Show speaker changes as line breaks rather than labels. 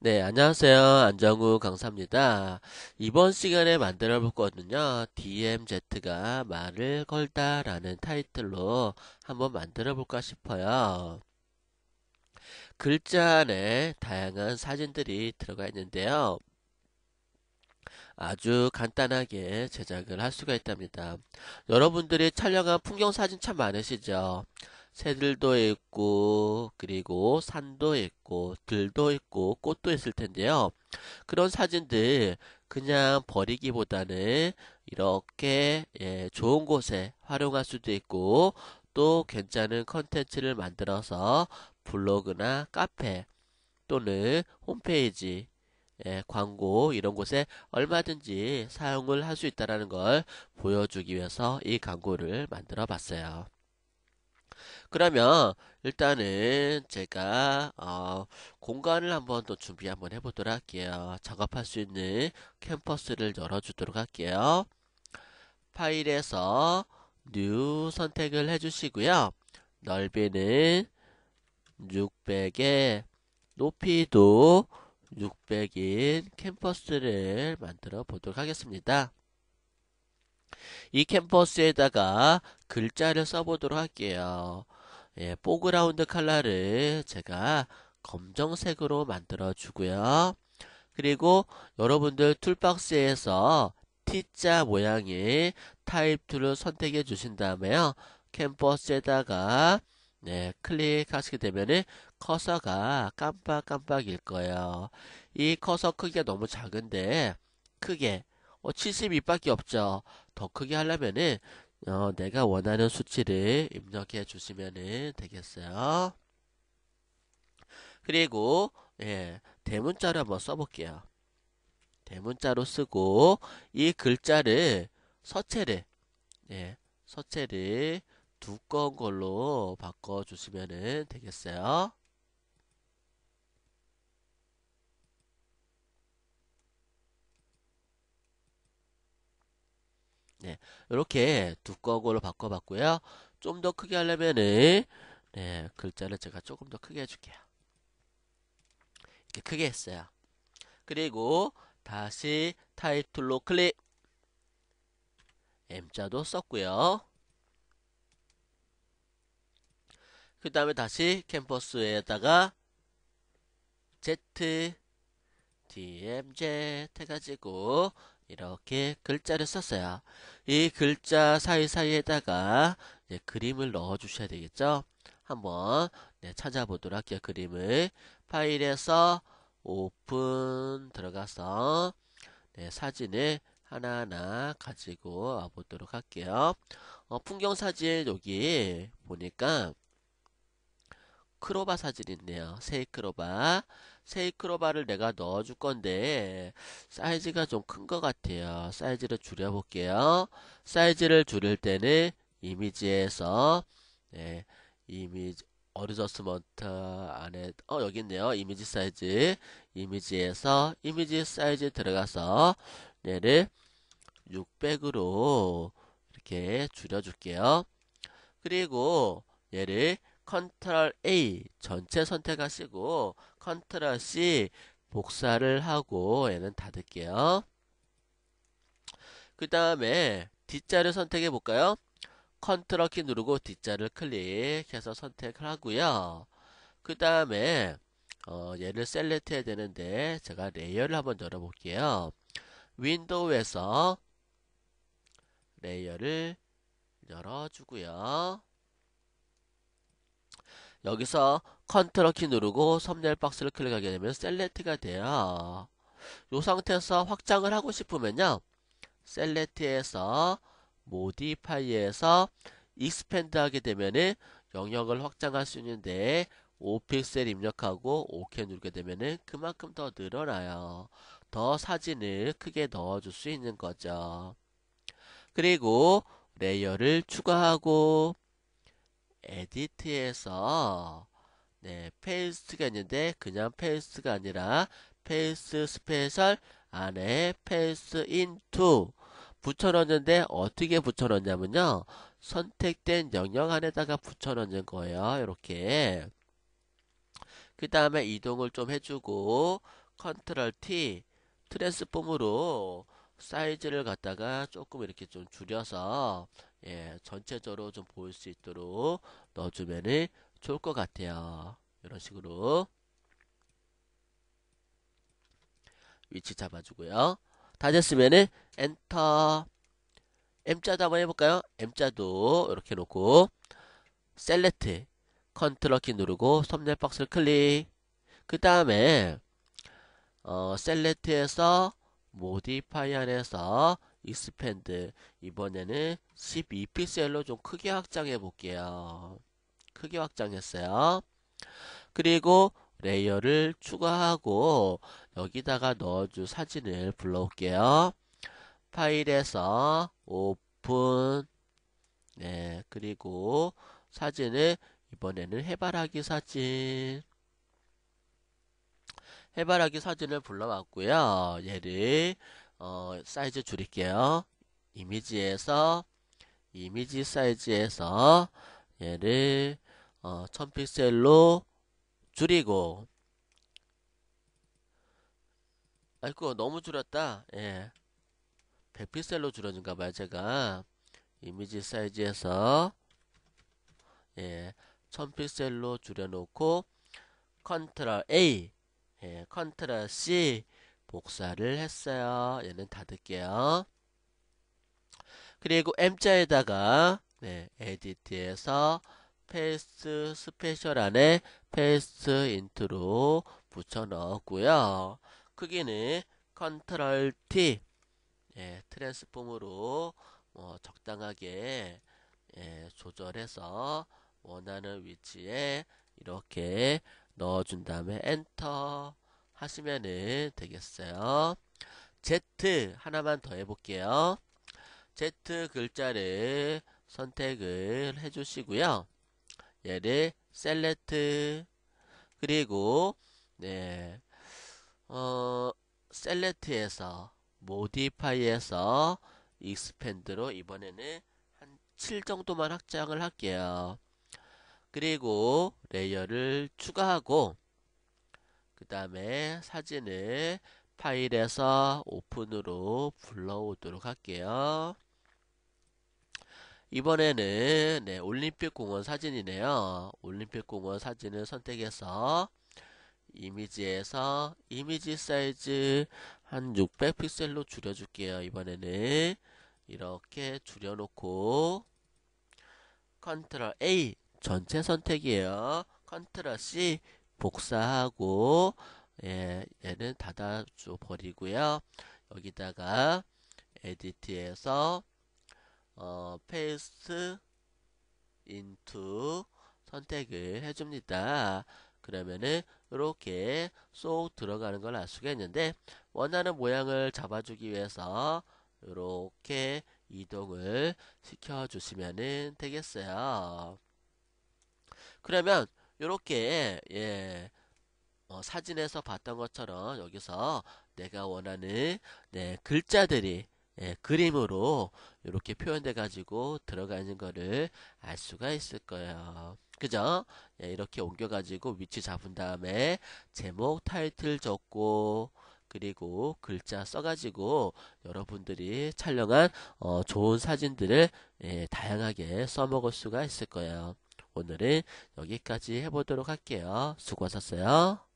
네, 안녕하세요. 안정우 강사입니다. 이번 시간에 만들어 볼 거는요, DMZ가 말을 걸다 라는 타이틀로 한번 만들어 볼까 싶어요. 글자 안에 다양한 사진들이 들어가 있는데요. 아주 간단하게 제작을 할 수가 있답니다. 여러분들이 촬영한 풍경 사진 참 많으시죠? 새들도 있고 그리고 산도 있고 들도 있고 꽃도 있을 텐데요. 그런 사진들 그냥 버리기보다는 이렇게 예, 좋은 곳에 활용할 수도 있고 또 괜찮은 컨텐츠를 만들어서 블로그나 카페 또는 홈페이지 예, 광고 이런 곳에 얼마든지 사용을 할 수 있다는 걸 보여주기 위해서 이 광고를 만들어 봤어요. 그러면 일단은 제가 어, 공간을 한번 또 준비 한번 해보도록 할게요. 작업할 수 있는 캠퍼스를 열어주도록 할게요. 파일에서 뉴 선택을 해주시고요. 넓이는 600에 높이도 600인 캠퍼스를 만들어 보도록 하겠습니다. 이 캠퍼스에다가 글자를 써보도록 할게요. 예, 포그라운드 컬러를 제가 검정색으로 만들어 주고요. 그리고 여러분들 툴박스에서 T자 모양의 타입 툴을 선택해 주신 다음에요. 캠퍼스에다가 네, 클릭하시게 되면은 커서가 깜빡깜빡일 거예요. 이 커서 크기가 너무 작은데 크게 어, 72밖에 없죠. 더 크게 하려면은 어, 내가 원하는 수치를 입력해 주시면 되겠어요. 그리고 예, 대문자로 한번 써볼게요. 대문자로 쓰고 이 글자를 서체를 예, 서체를 두꺼운 걸로 바꿔 주시면 되겠어요. 네, 이렇게 두꺼운 걸로 바꿔봤고요. 좀 더 크게 하려면은 네, 글자를 제가 조금 더 크게 해줄게요. 이렇게 크게 했어요. 그리고 다시 타입 툴로 클릭 M자도 썼고요. 그 다음에 다시 캠퍼스에다가 Z DMZ 해가지고 이렇게 글자를 썼어요. 이 글자 사이사이에다가 그림을 넣어 주셔야 되겠죠. 한번 네, 찾아보도록 할게요. 그림을 파일에서 오픈 들어가서 네, 사진을 하나하나 가지고 와보도록 할게요. 어, 풍경 사진 여기 보니까 크로바 사진이 있네요. 세이크로바. 세이크로바를 내가 넣어줄 건데 사이즈가 좀 큰 것 같아요. 사이즈를 줄여볼게요. 사이즈를 줄일 때는 이미지에서 네, 이미지 어드저스먼트 안에 어 여기 있네요. 이미지 사이즈 이미지에서 이미지 사이즈 들어가서 얘를 600으로 이렇게 줄여줄게요. 그리고 얘를 컨트롤 A 전체 선택하시고 컨트롤 C 복사를 하고 얘는 닫을게요. 그 다음에 D자를 선택해 볼까요? 컨트롤 키 누르고 D자를 클릭해서 선택을 하고요. 그 다음에 어, 얘를 셀렉트 해야 되는데 제가 레이어를 한번 열어볼게요. 윈도우에서 레이어를 열어주고요. 여기서 컨트롤 키 누르고 썸네일 박스를 클릭하게 되면 셀렉트가 돼요. 이 상태에서 확장을 하고 싶으면요. 셀렉트에서 모디파이에서 익스펜드 하게 되면은 영역을 확장할 수 있는데 5픽셀 입력하고 OK 누르게 되면은 그만큼 더 늘어나요. 더 사진을 크게 넣어줄 수 있는 거죠. 그리고 레이어를 추가하고 에디트에서 네, 페이스트가 있는데 그냥 페이스트가 아니라 페이스 스페셜 안에 페이스 인투 붙여넣는데 어떻게 붙여넣냐면요. 선택된 영역 안에다가 붙여넣는 거예요. 이렇게. 그 다음에 이동을 좀 해주고 컨트롤 T 트랜스폼으로 사이즈를 갖다가 조금 이렇게 좀 줄여서 예, 전체적으로 좀 보일 수 있도록 넣어주면은 좋을 것 같아요. 이런 식으로 위치 잡아주고요. 다 됐으면은 엔터 M자도 한번 해볼까요? M자도 이렇게 놓고 셀렉트 컨트롤 키 누르고 썸네일 박스를 클릭 그 다음에 어, 셀렉트에서 모디파이 안에서 익스펜드 이번에는 12픽셀로 좀 크게 확장해 볼게요. 크게 확장했어요. 그리고 레이어를 추가하고 여기다가 넣어줄 사진을 불러올게요. 파일에서 오픈 네 그리고 사진을 이번에는 해바라기 사진 해바라기 사진을 불러왔고요. 얘를 어, 사이즈 줄일게요. 이미지에서 이미지 사이즈에서 얘를 어, 1000픽셀로 줄이고 아이고 너무 줄였다. 예. 100픽셀로 줄여준가 봐요 제가 이미지 사이즈에서 예, 1000픽셀로 줄여놓고 컨트롤 A 예, 컨트롤 C 복사를 했어요. 얘는 닫을게요. 그리고 M자에다가 네, 에디트에서 페이스트 스페셜 안에 페이스트 인트로 붙여 넣었고요. 크기는 컨트롤 T 예, 트랜스폼으로 뭐 적당하게 예, 조절해서 원하는 위치에 이렇게 넣어준 다음에 엔터 하시면은 되겠어요. Z 하나만 더 해볼게요. Z 글자를 선택을 해주시고요. 얘를 셀렉트 그리고 네, 어, 셀렉트에서 모디파이에서 익스펜드로 이번에는 한 7 정도만 확장을 할게요. 그리고 레이어를 추가하고 그 다음에 사진을 파일에서 오픈으로 불러오도록 할게요. 이번에는 네, 올림픽 공원 사진이네요. 올림픽 공원 사진을 선택해서 이미지에서 이미지 사이즈 한 600픽셀로 줄여줄게요. 이번에는 이렇게 줄여놓고 컨트롤 A 전체 선택이에요. 컨트롤 C 복사하고 예, 얘는 닫아줘 버리고요. 여기다가 에디트에서 어, 인투 선택을 해줍니다. 그러면은 이렇게 쏙 들어가는 걸 알 수가 있는데 원하는 모양을 잡아주기 위해서 이렇게 이동을 시켜 주시면 되겠어요. 그러면 이렇게 예, 어, 사진에서 봤던 것처럼 여기서 내가 원하는 네, 글자들이 예, 그림으로 이렇게 표현돼 가지고 들어가 있는 거를 알 수가 있을 거예요. 그죠? 예, 이렇게 옮겨 가지고 위치 잡은 다음에 제목 타이틀 적고 그리고 글자 써가지고 여러분들이 촬영한 어, 좋은 사진들을 예, 다양하게 써먹을 수가 있을 거예요. 오늘은 여기까지 해보도록 할게요. 수고하셨어요.